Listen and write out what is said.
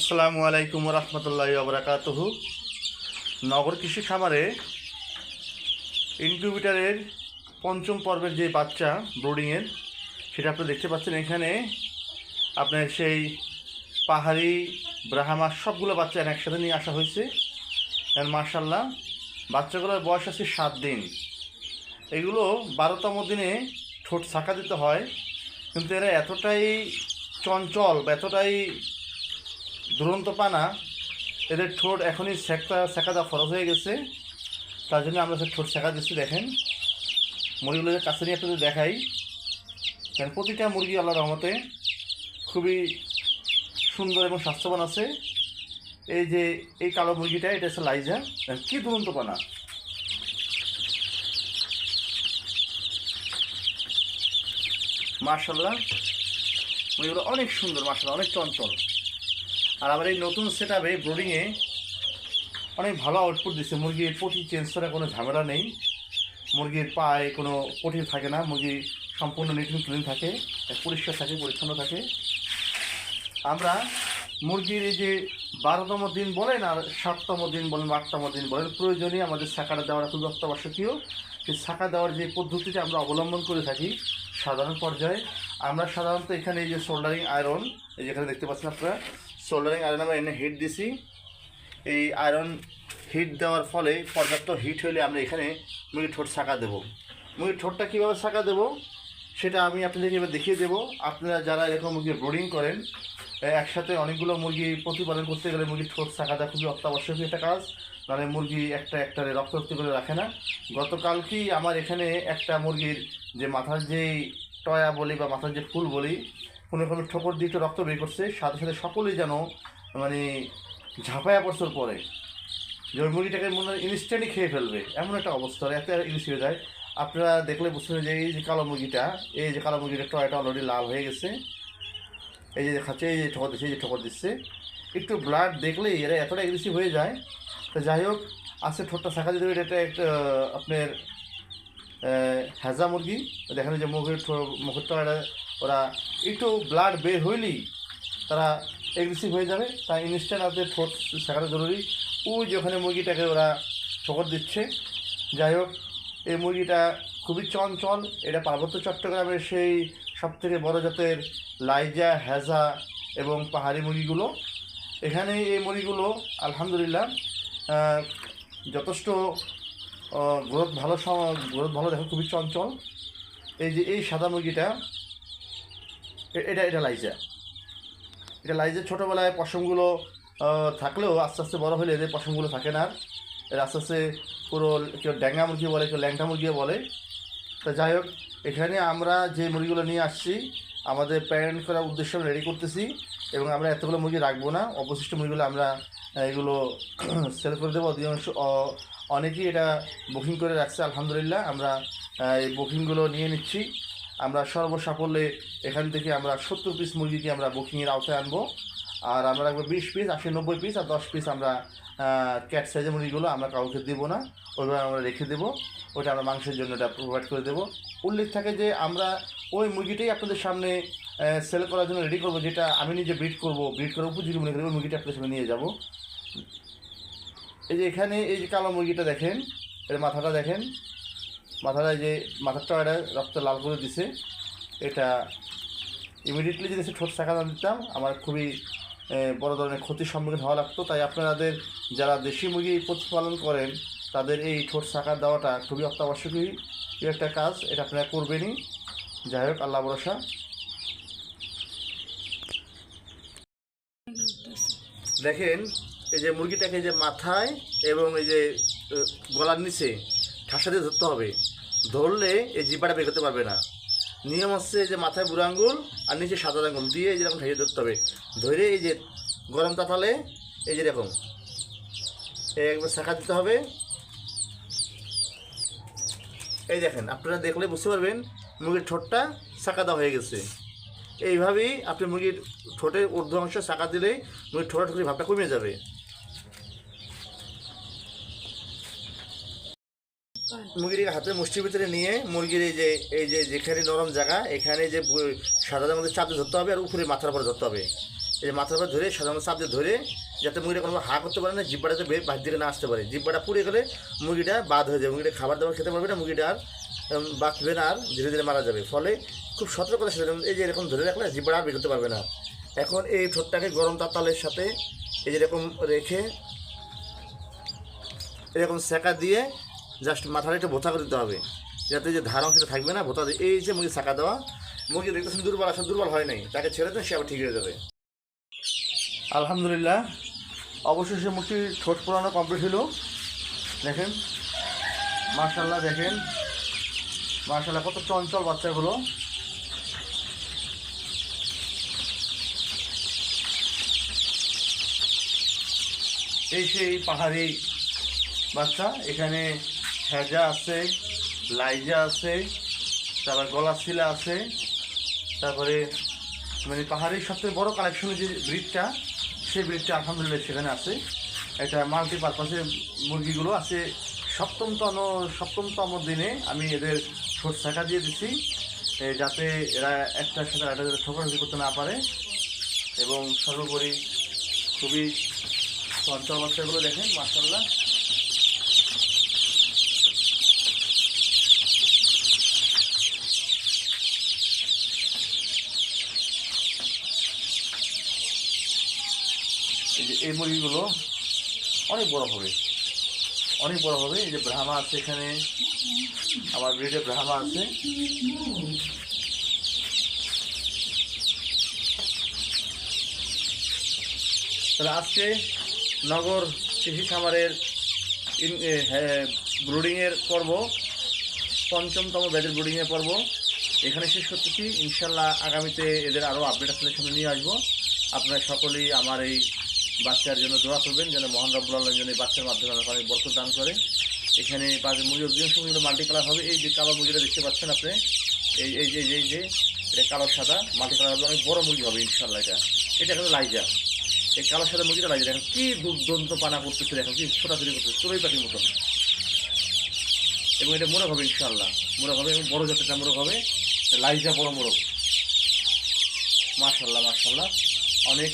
আসসালামু আলাইকুম রহমতুল্লাহ আবরাকাতহু নগর কৃষি খামারে ইনকিউবেটারের পঞ্চম পর্বের যে বাচ্চা ব্রোডিংয়ের, সেটা আপনি দেখতে পাচ্ছেন এখানে। আপনার সেই পাহাড়ি, ব্রাহ্মা, সবগুলো বাচ্চা একসাথে নিয়ে আসা হয়েছে। মার্শাল্লাহ বাচ্চাগুলোর বয়স আছে সাত দিন। এগুলো বারোতম দিনে ঠোঁট ছাকা দিতে হয়, কিন্তু এরা এতটাই চঞ্চল বা এতটাই দুরন্ত পানা এদের ঠোঁট এখনই সেকা সেকা দেওয়া ফরজ হয়ে গেছে। তার জন্য আমরা ঠোঁট সেকা দিচ্ছি, দেখেন। মুরগিগুলোদের কাছে নিয়ে আপনাদের দেখাই কারণ প্রতিটা মুরগি আল্লাহ রহমতে খুবই সুন্দর এবং স্বাস্থ্যবান আছে। এই যে, এই কালো মুরগিটা, এটা হচ্ছে লাইজা। কি দুরন্ত পানা মার্শাল্লাহ মুরগিগুলো অনেক সুন্দর মার্শাল্লাহ অনেক চঞ্চল। আর আবার এই নতুন সেট আপে ব্রোডিংয়ে অনেক ভালো আউটপুট দিচ্ছে। মুরগির পটি চেঞ্জ করার কোনো ঝামেলা নেই। মুরগির পায়ে কোনো পটি থাকে না। মুরগি সম্পূর্ণ নিট ক্লিন থাকে। পরিষ্কার থাকে, পরিচ্ছন্ন থাকে। আমরা মুরগির এই যে বারোতম দিন বলেন আর সাততম দিন বলেন আটতম দিন বলেন প্রয়োজনীয় আমাদের শাখাটা দেওয়ার খুবই অত্যাবশ্যকীয়। সেই শাখা দেওয়ার যে পদ্ধতিটা আমরা অবলম্বন করে থাকি সাধারণ পর্যায়ে। আমরা সাধারণত এখানে এই যে সোল্ডারিং আয়রন এই যেখানে দেখতে পাচ্ছেন আপনারা সোল্ডারিং আয়রন আমরা এনে হিট দিছি। এই আয়রন হিট দেওয়ার ফলে পর্যাপ্ত হিট হলে আমরা এখানে মুরগির ঠোঁট শাঁকা দেবো। মুরগির ঠোঁটটা কীভাবে শাঁকা দেবো সেটা আমি আপনাদেরকে এবার দেখিয়ে দেবো। আপনারা যারা এরকম মুরগি ব্রোডিং করেন একসাথে অনেকগুলো মুরগি প্রতিপালন করতে গেলে মুরগির ঠোঁট শাঁকা দেওয়া খুবই অত্যাবশ্যকীয় একটা কাজ। নাহলে মুরগি একটা একটা রক্ত রক্ত করে রাখে না। গতকালকেই আমার এখানে একটা মুরগির যে মাথার যেই টয়া বলি বা মাথার যে ফুল বলি কোনো কোনো ঠোকর দিয়ে রক্ত বের করছে, সাথে সাথে সকলেই যেন মানে ঝাঁপায়া পড়ছর পরে। যে ওই মুরগিটাকে মনে হয় ইনস্ট্যান্টই খেয়ে ফেলবে। এমন একটা অবস্থা এত ইলিশ হয়ে যায়। আপনারা দেখলে বুঝতে যে এই যে কালো মুরগিটা, এই যে কালো মুরগিটা টয়টা অলরেডি লাল হয়ে গেছে। এই যে দেখাচ্ছে, এই যে ঠকর দিচ্ছে, এই যে ঠকর দিচ্ছে। একটু ব্লাড দেখলেই এরা এতটা এগ্রেসিভ হয়ে যায়। তো যাই হোক, আজকে ঠোঁটটা শাখা দিতে এটা একটা আপনার হ্যাজা মুরগি। দেখেন যে মুখের মুখের টয়টা ওরা একটু ব্লাড বের হইলেই তারা এগ্রেসিভ হয়ে যাবে। তাই ইনস্ট্যান্ট আপনাদের ঠোঁট শেখাটা জরুরি। ওই যে ওখানে মুরগিটাকে ওরা ঠোকর দিচ্ছে। যাই হোক, এই মুরগিটা খুবই চঞ্চল। এটা পার্বত্য চট্টগ্রামের সেই সব থেকে বড় জাতের লাইজা, হ্যাজা এবং পাহাড়ি মুরগিগুলো। এখানে এই মুরগিগুলো আলহামদুলিল্লাহ যথেষ্ট গ্রোথ ভালো গ্রোথ ভালো দেখো, খুবই চঞ্চল। এই যে এই সাদা মুরগিটা এটা এটা লাইজা। এটা লাইজের ছোটোবেলায় পশমগুলো থাকলেও আস্তে আস্তে বড় হলে এদের পশমগুলো থাকে না এর আস্তে আস্তে পুরো কেউ ড্যাঙ্গা মুরগি বলে, কেউ ল্যাংটা মুরগিও বলে। তা যাই হোক, এখানে আমরা যে মুরগিগুলো নিয়ে আসছি, আমাদের প্যারেন্ট করার উদ্দেশ্য রেডি করতেছি এবং আমরা এতগুলো মুরগি রাখব না। অবশিষ্ট মুরগিগুলো আমরা এগুলো সেল করে দেবো। অধিকাংশ অনেকেই এটা বুকিং করে রাখছে, আলহামদুলিল্লাহ। আমরা এই বুকিংগুলো নিয়ে নিচ্ছি। আমরা সর্বসাফল্যে এখান থেকে আমরা সত্তর পিস মুরগিকে আমরা বুকিংয়ের আওতায় আনব। আর আমরা রাখব বিশ পিস আশি, নব্বই পিস আর দশ পিস আমরা ক্যাট সাইজের মুরগিগুলো আমরা কাউকে দেবো না। ওইভাবে আমরা রেখে দেবো। ওটা আমরা মাংসের জন্য এটা প্রোভাইড করে দেবো। উল্লেখ থাকে যে আমরা ওই মুরগিটাই আপনাদের সামনে সেল করার জন্য রেডি করব, যেটা আমি নিজে ব্রিড করব ব্রিড করে উপযোগী মনে করি ওই মুরগিটা আপনাদের সামনে নিয়ে যাব। এই যে এখানে এই যে কালো মুরগিটা দেখেন, এর মাথাটা দেখেন মাথাটা যে মাথাটা এটা রক্ত লাল করে দিছে। এটা ইমিডিয়েটলি যদি সে ঠোঁট শাখা না দিতাম, আমার খুবই বড় ধরনের ক্ষতির সম্মুখীন হওয়া লাগতো। তাই আপনাদের যারা দেশি মুরগি প্রতিপালন করেন, তাদের এই ঠোঁট শাখা দেওয়াটা খুবই অত্যাবশ্যকীয় একটা কাজ। এটা আপনারা করবেনই। যাই হোক, আল্লাহ ভরসা। দেখেন, এই যে মুরগিটাকে যে মাথায় এবং এই যে গলার নিচে ঠাসা দিয়ে ধরতে হবে। ধরলে এই জিপাটা বের করতে পারবে না। নিয়ম হচ্ছে যে মাথায় বুড়ো আঙ্গুল আর নিচে সাদা আঙ্গুল দিয়ে যেরকম ঠাইয়ে ধরতে হবে। ধরে এই যে গরম তাতালে এই যে এরকম। একবার শাখা দিতে হবে। এই দেখেন, আপনারা দেখলে বুঝতে পারবেন মুরগির ঠোঁটটা শাখা দেওয়া হয়ে গেছে। এইভাবেই আপনি মুরগির ঠোঁটের ঊর্ধ্ব অংশ শাখা দিলেই মুরগির ঠোঁটা ঠুকরি ভাবটা কমে যাবে। মুরগির হাতে মুষ্টির ভিতরে নিয়ে মুরগির এই যে এই যে যেখানে নরম জায়গা, এখানে যে সাদার মধ্যে চাপে ধরতে হবে আর উপরে মাথার উপরে ধরতে হবে। এই যে মাথার উপর ধরে সাধারণত চাপ দিয়ে ধরে যাতে মুরগিটা কোনো হা করতে পারে না, জিব্বাটা যাতে বাইরে দিকে না আসতে পারে। জিব্বাটা পুড়ে গেলে মুরগিটা বাদ হয়ে যাবে। মুরগিটা খাবার দাবার খেতে পারবে না, মুরগিটা আর বাঁচবে না আর ধীরে ধীরে মারা যাবে। ফলে খুব সতর্কতার সাথে এই যে এরকম ধরে রাখলে জিব্বাটা আর বের করতে পারবে না। এখন এই ঠোঁটটাকে গরম তাতালের সাথে এই যে এরকম রেখে এরকম সেকা দিয়ে জাস্ট মাথাটা একটু ভোতা করে দিতে হবে। যাতে যে ধার অংশটা থাকবে না ভোতা এই যে মুরগি সাকা দেওয়া, মুরগি দেখতেছেন দুর্বল, আসলে দুর্বল হয় নাই। তাকে ছেড়ে দেন, সে আবার ঠিক হয়ে যাবে। আলহামদুলিল্লাহ, অবশেষে মুরগি ঠোঁট পোড়ানো কমপ্লিট হলো। দেখেন মার্শাল্লাহ দেখেন। মার্শাল্লাহ কত চঞ্চল বাচ্চাগুলো। এই সেই পাহাড়ি বাচ্চা, এখানে হেজা আছে, লাইজা আছে, তারপর গলাশিলা আছে, তারপরে মানে পাহাড়ের সবথেকে বড় কালেকশনের যে ব্রিডটা সেই ব্রিডটা আলহামদুলিল্লাহ সেখানে আছে। এটা মাল্টিপারপাসের মুরগিগুলো আছে। সপ্তমতম সপ্তমতম দিনে আমি এদের ঠোঁট শাখা দিয়ে দিছি যাতে এরা একটার সাথে একটা যাতে ঠোকরাঠুকি করতে না পারে। এবং সর্বোপরি খুবই চঞ্চল বাচ্চাগুলো দেখেন মার্শাল্লাহ যে এই মুরগিগুলো অনেক বড় হবে। অনেক বড় হবে। এই যে ব্রাহ্মা আছে এখানে আমার ব্রিডে ব্রাহ্মা আছে। তাহলে আজকে নগর কৃষি খামারের ব্রুডিংয়ের পর্ব, পঞ্চমতম ব্যাচের ব্রুডিংয়ের পর্ব এখানে শেষ করতেছি। ইনশাল্লাহ আগামীতে এদের আরও আপডেট আপনাদের সামনে নিয়ে আসব। আপনারা সকলেই আমার এই বাচ্চার জন্য দোয়া করবেন, যেন মহান রব্বুল আল্লাহ যেন এই বাচ্চার মাধ্যমে আমাকে অনেক বরকত দান করে। এখানে বাজে মুরগি অধিকাংশ মুরগিগুলো মাল্টি কালার হবে। এই যে কালো মুরগিটা দেখতে পাচ্ছেন আপনি, এই এই যে এই যে, এটা কালো সাদা মাল্টি কালার হবে, অনেক বড় মুরগি হবে ইনশাল্লাহ এটা। এটা কিন্তু লাইজা। এই কালো সাদা মুরগিটা লাইজা। এখন কী দুর্দন্ত পানা করতেছে, দেখেন কি ছোটাছুটি করতেছে, চড়ুই পাখির মতন। এবং এটা মোরগ হবে ইনশাল্লাহ মোরগ হবে এবং বড় জাতেরটা মোরগ হবে। লাইজা বড় মোরগ। মাশাল্লাহ মাশাল্লাহ অনেক